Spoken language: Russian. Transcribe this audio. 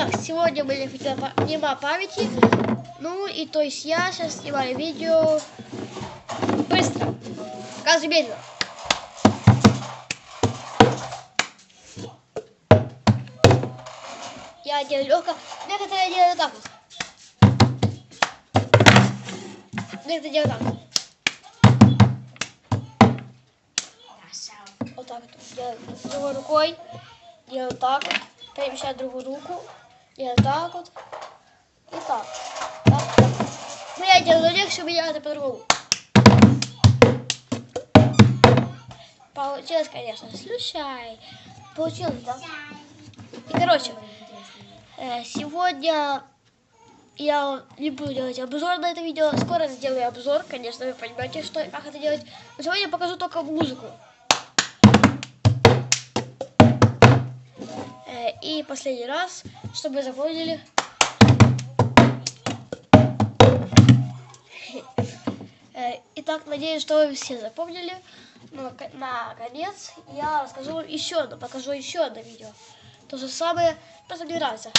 Так, сегодня мы нема памяти. Ну и то есть я сейчас снимаю видео быстро. Показывай медленно. Я делаю легко. Некоторые делают так вот. Некоторые делают так вот. Вот так вот. Делаю другой рукой. Делаю так вот. Перемещаю другую руку. Делаю так вот. И так. так, так. Ну я делаю легче, меня это по-другому. Получилось, конечно. Слушай. Получилось, да? И, короче, э, сегодня я не буду делать обзор на это видео. Скоро сделаю обзор, конечно, вы понимаете, что, как это делать. Но сегодня я покажу только музыку. Э, и последний раз, чтобы вы запомнили. Э, итак, надеюсь, что вы все запомнили. Но наконец я расскажу еще одно, покажу еще одно видео. То же самое, просто мне нравится.